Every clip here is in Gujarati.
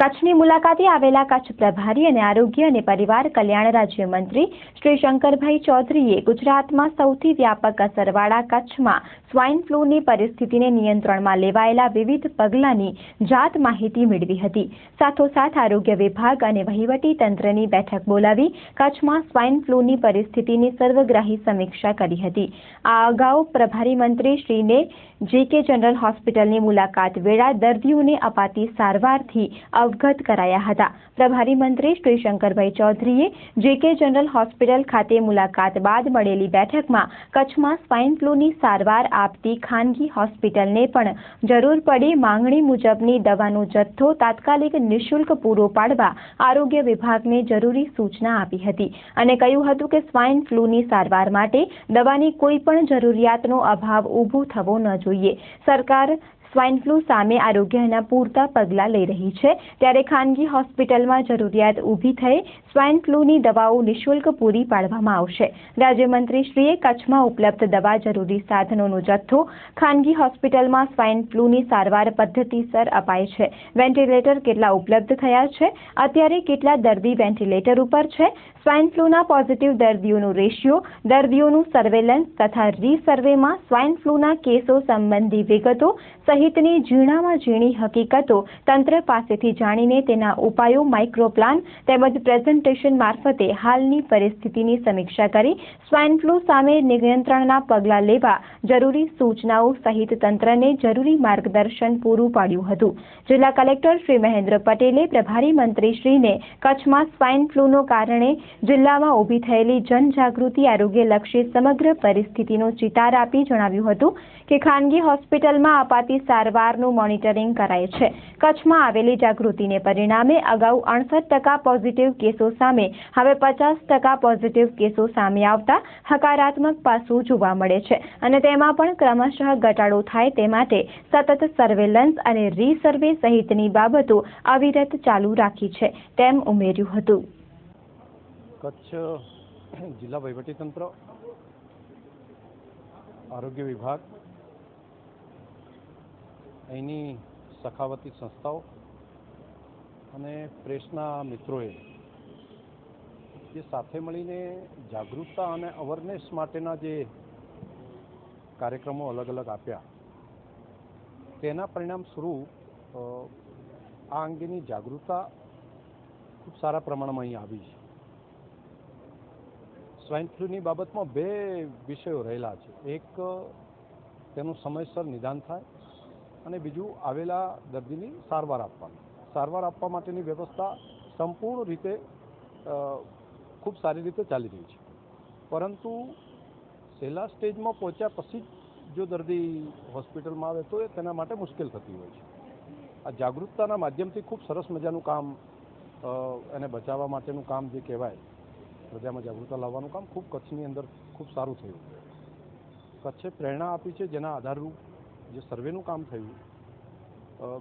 કચ્છની મુલાકાતે આવેલા કચ્છ પ્રભારી અને આરોગ્ય અને પરિવાર કલ્યાણ રાજ્યમંત્રી શ્રી શંકરભાઈ ચૌધરીએ ગુજરાતમાં સૌથી વ્યાપક અસરવાળા કચ્છમાં સ્વાઇન ફ્લૂની પરિસ્થિતિને નિયંત્રણમાં લેવાયેલા વિવિધ પગલાંની જાત માહિતી મેળવી હતી. સાથોસાથ આરોગ્ય વિભાગ અને વહીવટી તંત્રની બેઠક બોલાવી કચ્છમાં સ્વાઇન ફ્લૂની પરિસ્થિતિની સર્વગ્રાહી સમીક્ષા કરી હતી. આ અગાઉ પ્રભારી મંત્રી શ્રીને જેકે જનરલ હોસ્પિટલની મુલાકાત વેળા દર્દીઓને અપાતી સારવારથી અવગત કરાયા હતા. પ્રભારી મંત્રી શ્રી શંકરભાઈ ચૌધરીએ જેકે જનરલ હોસ્પિટલ ખાતે મુલાકાત બાદ મળેલી બેઠકમાં કચ્છમાં સ્વાઇન ફ્લૂની સારવાર આપતી ખાનગી હોસ્પિટલને પણ જરૂર પડે માંગણી મુજબની દવાનો જથ્થો તાત્કાલિક નિઃશુલ્ક પૂરો પાડવા આરોગ્ય વિભાગને જરૂરી સૂચના આપી હતી અને કહ્યું હતું કે સ્વાઇન ફ્લૂની સારવાર માટે દવાની કોઈ પણ જરૂરિયાતનો અભાવ ઊભો થવો ન જોઈએ. સરકાર સ્વાઇન ફ્લૂ સામે આરોગ્યના પૂરતા પગલાં લઈ રહી છે. ત્યારે ખાનગી હોસ્પિટલમાં જરૂરિયાત ઊભી થઈ સ્વાઇન ફ્લૂની દવાઓ નિઃશુલ્ક પૂરી પાડવામાં આવશે. રાજ્યમંત્રીશ્રીએ કચ્છમાં ઉપલબ્ધ દવા જરૂરી સાધનોનો જથ્થો ખાનગી હોસ્પિટલમાં સ્વાઇન ફ્લૂની સારવાર પદ્ધતિસર અપાય છે. વેન્ટિલેટર કેટલા ઉપલબ્ધ થયા છે? અત્યારે કેટલા દર્દી વેન્ટિલેટર ઉપર છે? સ્વાઇન ફ્લૂના પોઝિટિવ દર્દીઓનો રેશિયો, દર્દીઓનું સર્વેલન્સ તથા રીસર્વેમાં સ્વાઇન ફ્લૂના કેસો સંબંધી વિગતો સહિતની ઝીણામાં ઝીણી હકીકતો તંત્ર પાસેથી જાણીને તેના ઉપાયો માઇક્રો પ્લાન તેમજ પ્રેઝન્ટેશન મારફતે હાલની પરિસ્થિતિની સમીક્ષા કરી સ્વાઇન ફ્લૂ સામે નિયંત્રણના પગલાં લેવા જરૂરી સૂચનાઓ સહિત તંત્રને જરૂરી માર્ગદર્શન પૂરું પાડ્યું હતું. જિલ્લા કલેક્ટર શ્રી મહેન્દ્ર પટેલે પ્રભારી મંત્રીશ્રીને કચ્છમાં સ્વાઇન ફ્લૂનો કારણે જિલ્લામાં ઊભી થયેલી જનજાગૃતિ આરોગ્યલક્ષી સમગ્ર પરિસ્થિતિનો ચિતાર આપી જણાવ્યું હતું કે ખાનગી હોસ્પિટલમાં અપાતી સારવારનું મોનિટરિંગ કરાય છે. કચ્છમાં આવેલી જાગૃતિને પરિણામે અગાઉ અડસઠ ટકા પોઝિટિવ કેસો સામે, હવે પચાસ ટકા પોઝિટિવ કેસો સામે આવતા હકારાત્મક પાસું જોવા મળે છે. અને તેમાં પણ ક્રમશઃ ઘટાડો થાય તે માટે સતત સર્વેલન્સ અને રીસર્વે સહિતની બાબતો અવિરત ચાલુ રાખી છે, તેમ ઉમેર્યું હતું. કચ્છ જિલ્લા વહીવટીતંત્ર આરોગ્ય વિભાગ અહીંની સખાવતી સંસ્થાઓ અને પ્રેસના મિત્રોએ જે સાથે મળીને જાગૃતતા અને અવેરનેસ માટેના જે કાર્યક્રમો અલગ અલગ આપ્યા, તેના પરિણામ સ્વરૂપ આ અંગેની જાગૃતતા ખૂબ સારા પ્રમાણમાં અહીં આવી છે. સ્વાઇન ફ્લૂની બાબતમાં બે વિષયો રહેલા છે. એક, તેનું સમયસર નિદાન થાય અને બીજું આવેલા દર્દીની સારવાર આપવાની. સારવાર આપવા માટેની વ્યવસ્થા સંપૂર્ણ રીતે ખૂબ સારી રીતે ચાલી રહી છે. પરંતુ છેલ્લા સ્ટેજમાં પહોંચ્યા પછી જ જો દર્દી હોસ્પિટલમાં આવે તો એ તેના માટે મુશ્કેલ થતી હોય છે. આ જાગૃતતાના માધ્યમથી ખૂબ સરસ મજાનું કામ એને બચાવવા માટેનું કામ જે કહેવાય પ્રજામાં જાગૃતતા લાવવાનું કામ ખૂબ કચ્છની અંદર ખૂબ સારું થયું. કચ્છે પ્રેરણા આપી છે જેના આધારરૂપ જે સર્વેનું કામ થયું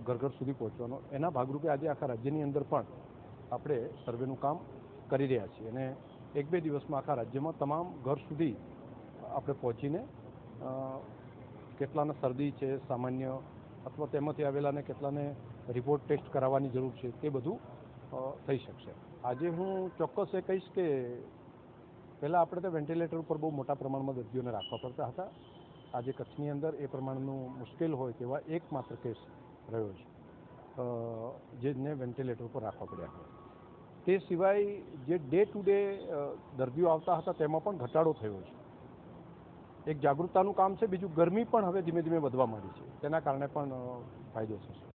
ઘર ઘર સુધી પહોંચવાનો, એના ભાગરૂપે આજે આખા રાજ્યની અંદર પણ આપણે સર્વેનું કામ કરી રહ્યા છીએ. અને એક બે દિવસમાં આખા રાજ્યમાં તમામ ઘર સુધી આપણે પહોંચીને કેટલાને શરદી છે, સામાન્ય અથવા તેમાંથી આવેલાને કેટલાને રિપોર્ટ ટેસ્ટ કરાવવાની જરૂર છે, તે બધું થઈ શકશે. આજે હું ચોક્કસ એ કહીશ કે પહેલાં આપણે તો વેન્ટિલેટર ઉપર બહુ મોટા પ્રમાણમાં દર્દીઓને રાખવા પડતા હતા. આજે કચ્છની અંદર એ પ્રમાણનું મુશ્કેલ હોય તેવા એકમાત્ર કેસ રહ્યો છે. જેને વેન્ટિલેટર ઉપર રાખવા પડ્યા છે તે સિવાય જે ડે ટુ ડે દર્દીઓ આવતા હતા તેમાં પણ ઘટાડો થયો છે. એક જાગૃતતાનું કામ છે, બીજું ગરમી પણ હવે ધીમે ધીમે વધવા માંડી છે. તેના કારણે પણ ફાયદો થશે.